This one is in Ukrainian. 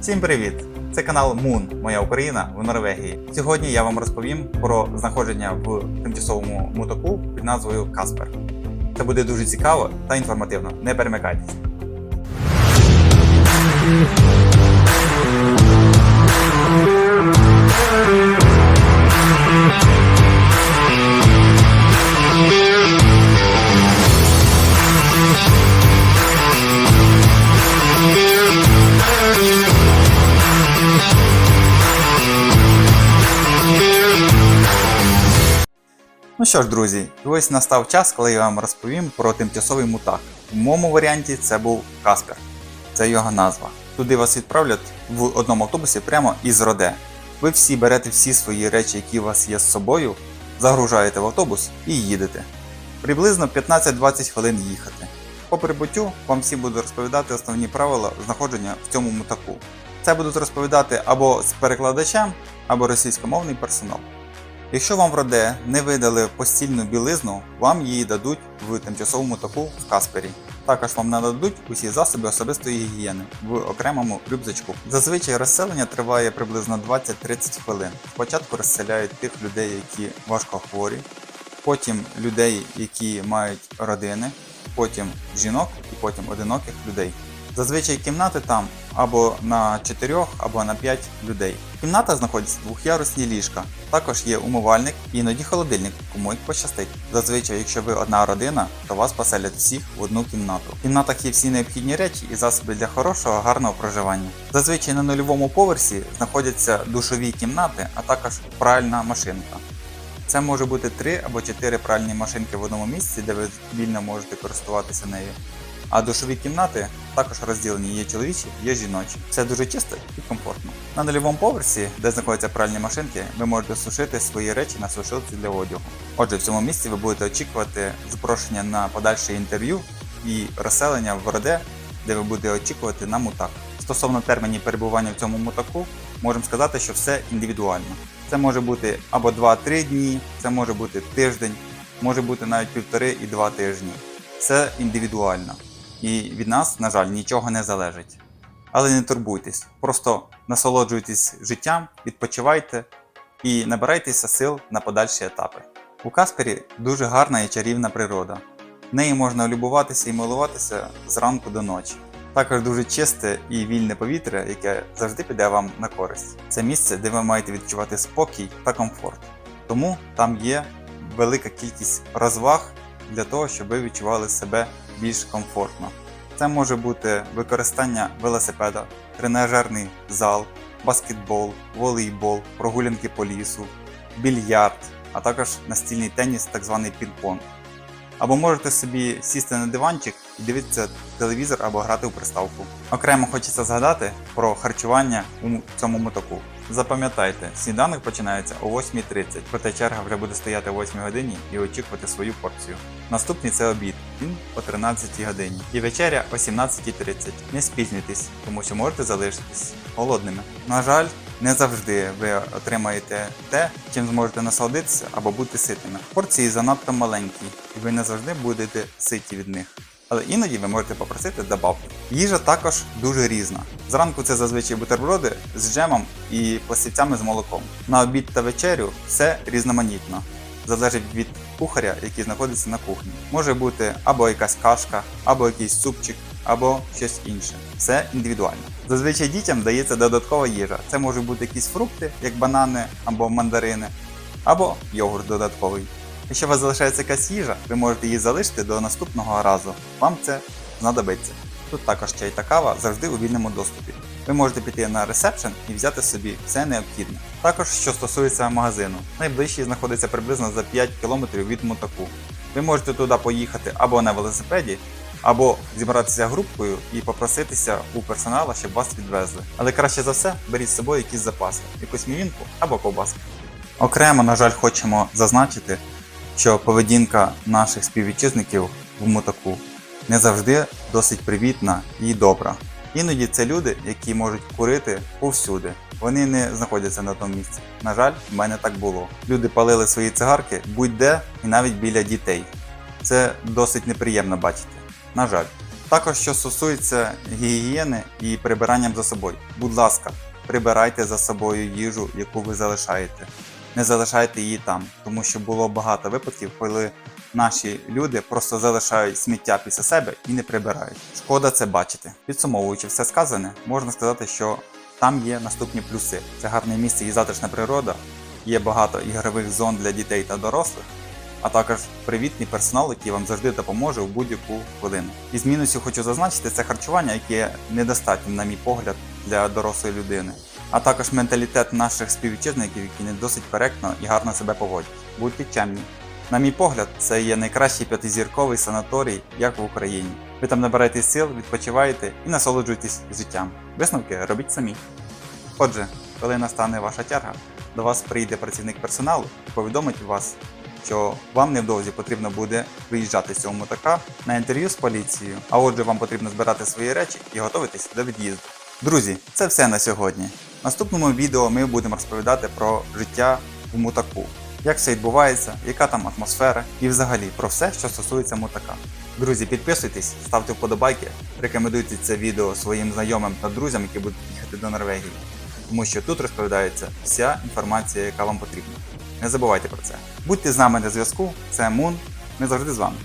Всім привіт! Це канал Moon, Моя Україна в Норвегії. Сьогодні я вам розповім про знаходження в тимчасовому мотоку під назвою Каспер. Це буде дуже цікаво та інформативно. Не перемикайтесь. Ну що ж, друзі, ось настав час, коли я вам розповім про тимчасовий мутак. У моєму варіанті це був Каспер. Це його назва. Туди вас відправлять в одному автобусі прямо із Роде. Ви всі берете всі свої речі, які у вас є з собою, загружаєте в автобус і їдете. Приблизно 15-20 хвилин їхати. По прибуттю вам всі буду розповідати основні правила знаходження в цьому мутаку. Це будуть розповідати або з перекладачем, або російськомовний персонал. Якщо вам в Роде не видали постільну білизну, вам її дадуть в тимчасовому таку в Каспері. Також вам нададуть усі засоби особистої гігієни в окремому рюкзачку. Зазвичай розселення триває приблизно 20-30 хвилин. Спочатку розселяють тих людей, які важко хворі, потім людей, які мають родини, потім жінок і потім одиноких людей. Зазвичай кімнати там або на 4, або на 5 людей. Кімната знаходиться двохярусні ліжка. Також є умивальник і іноді холодильник, кому як пощастить. Зазвичай, якщо ви одна родина, то вас поселять всіх в одну кімнату. В кімнатах є всі необхідні речі і засоби для хорошого, гарного проживання. Зазвичай на нульовому поверсі знаходяться душові кімнати, а також пральна машинка. Це може бути 3 або 4 пральні машинки в одному місці, де ви вільно можете користуватися нею. А душові кімнати також розділені є чоловічі, є жіночі. Все дуже чисто і комфортно. На нульовому поверсі, де знаходяться пральні машинки, ви можете сушити свої речі на сушилці для одягу. Отже, в цьому місці ви будете очікувати запрошення на подальше інтерв'ю і розселення в Роде, де ви будете очікувати на мутак. Стосовно термінів перебування в цьому мутаку, можемо сказати, що все індивідуально. Це може бути або 2-3 дні, це може бути тиждень, може бути навіть півтори і два тижні. Це індивідуально. І від нас, на жаль, нічого не залежить. Але не турбуйтесь, просто насолоджуйтесь життям, відпочивайте і набирайтеся сил на подальші етапи. У Каспері дуже гарна і чарівна природа. В неї можна любуватися і милуватися зранку до ночі. Також дуже чисте і вільне повітря, яке завжди піде вам на користь. Це місце, де ви маєте відчувати спокій та комфорт. Тому там є велика кількість розваг для того, щоб ви відчували себе більш комфортно. Це може бути використання велосипеда, тренажерний зал, баскетбол, волейбол, прогулянки по лісу, більярд, а також настільний теніс, так званий пінг-понг. Або можете собі сісти на диванчик і дивитися телевізор або грати у приставку. Окремо хочеться згадати про харчування у цьому мотоку. Запам'ятайте, сніданок починається о 8.30, проте черга вже буде стояти о 8 годині і очікувати свою порцію. Наступний це обід, він о 13 годині. І вечеря о 17.30. Не спізнюйтесь, тому що можете залишитись голодними. На жаль, не завжди ви отримаєте те, чим зможете насолодитися або бути ситими. Порції занадто маленькі, і ви не завжди будете ситі від них. Але іноді ви можете попросити добавки. Їжа також дуже різна. Зранку це зазвичай бутерброди з джемом і пластівцями з молоком. На обід та вечерю все різноманітно. Залежить від кухаря, який знаходиться на кухні. Може бути або якась кашка, або якийсь супчик, або щось інше. Все індивідуально. Зазвичай дітям дається додаткова їжа. Це можуть бути якісь фрукти, як банани або мандарини, або йогурт додатковий. Якщо у вас залишається якась їжа, ви можете її залишити до наступного разу. Вам це знадобиться. Тут також чай та кава завжди у вільному доступі. Ви можете піти на ресепшн і взяти собі все необхідне. Також, що стосується магазину, найближчий знаходиться приблизно за 5 км від мотаку. Ви можете туди поїхати або на велосипеді, або зібратися групкою і попроситися у персонала, щоб вас відвезли. Але краще за все беріть з собою якісь запаси, якусь мівінку або ковбаску. Окремо, на жаль, хочемо зазначити, що поведінка наших співвітчизників в мотаку не завжди досить привітна і добра. Іноді це люди, які можуть курити повсюди. Вони не знаходяться на тому місці. На жаль, в мене так було. Люди палили свої цигарки будь-де і навіть біля дітей. Це досить неприємно бачити. На жаль. Також що стосується гігієни і прибиранням за собою. Будь ласка, прибирайте за собою їжу, яку ви залишаєте. Не залишайте її там, тому що було багато випадків, коли наші люди просто залишають сміття після себе і не прибирають. Шкода це бачити. Підсумовуючи все сказане, можна сказати, що там є наступні плюси: це гарне місце і затишна природа, є багато ігрових зон для дітей та дорослих, а також привітний персонал, який вам завжди допоможе в будь-яку хвилину. Із мінусів хочу зазначити це харчування, яке недостатньо, на мій погляд, для дорослої людини. А також менталітет наших співвітчизників, які не досить коректно і гарно себе поводять. Будьте чемні. На мій погляд, це є найкращий п'ятизірковий санаторій, як в Україні. Ви там набираєте сил, відпочиваєте і насолоджуєтесь життям. Висновки робіть самі. Отже, коли настане ваша черга, до вас прийде працівник персоналу і повідомить вас, що вам невдовзі потрібно буде виїжджати з цього мотака на інтерв'ю з поліцією, а отже, вам потрібно збирати свої речі і готуватись до від'їзду. Друзі, це все на сьогодні. В наступному відео ми будемо розповідати про життя в мутаку, як все відбувається, яка там атмосфера і взагалі про все, що стосується мутака. Друзі, підписуйтесь, ставте вподобайки, рекомендуйте це відео своїм знайомим та друзям, які будуть їхати до Норвегії, тому що тут розповідається вся інформація, яка вам потрібна. Не забувайте про це. Будьте з нами на зв'язку, це Мун. Ми завжди з вами.